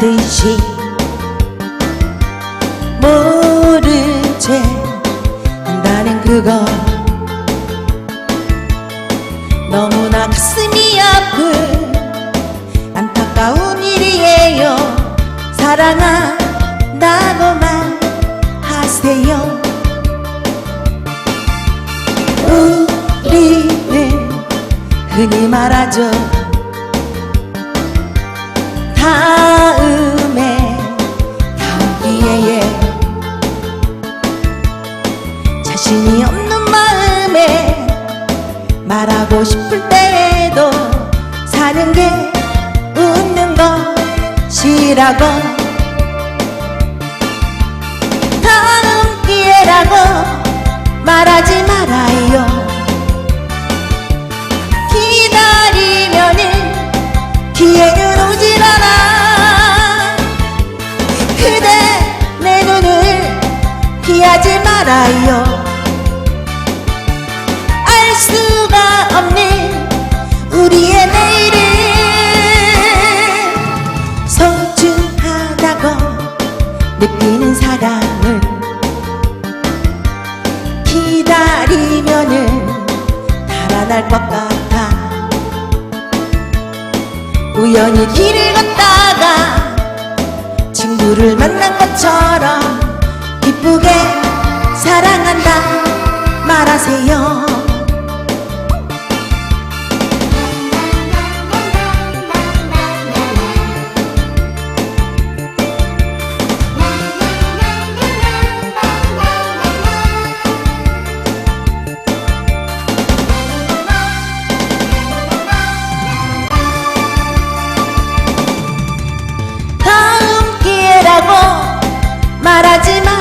듯이 모른 채 한다는 그거 너무나 가슴이 아픈 안타까운 일이에요. 사랑한다고만 하세요. 우리는 흔히 말하죠. 다 자신이 없는 마음에 말하고 싶을 때에도 사는 게 웃는 것이라고. 다음 기회라고 말하지 말아요. 기다리면은 기회는 오질 않아. 그대 내 눈을 피하지 말아요 느끼는 사랑을 기다리면은 달아날 것 같아. 우연히 길을 걷다가 친구를 만난 것처럼 기쁘게 사랑한다 말하세요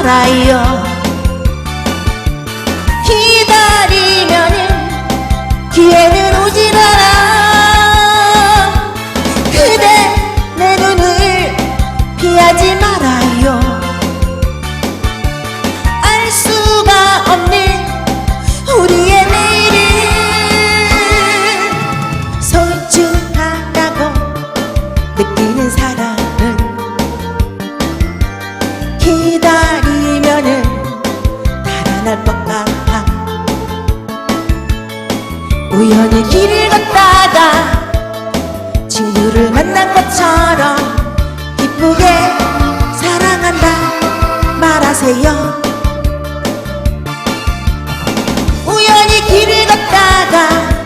말하지 말아요. 기다리면은 기회는 오질 않아 그대 내 눈을 피하지 말아요 우연히 길을 걷다가 친구를 만난 것처럼 기쁘게 사랑한다. 말하세요. 우연히 길을 걷다가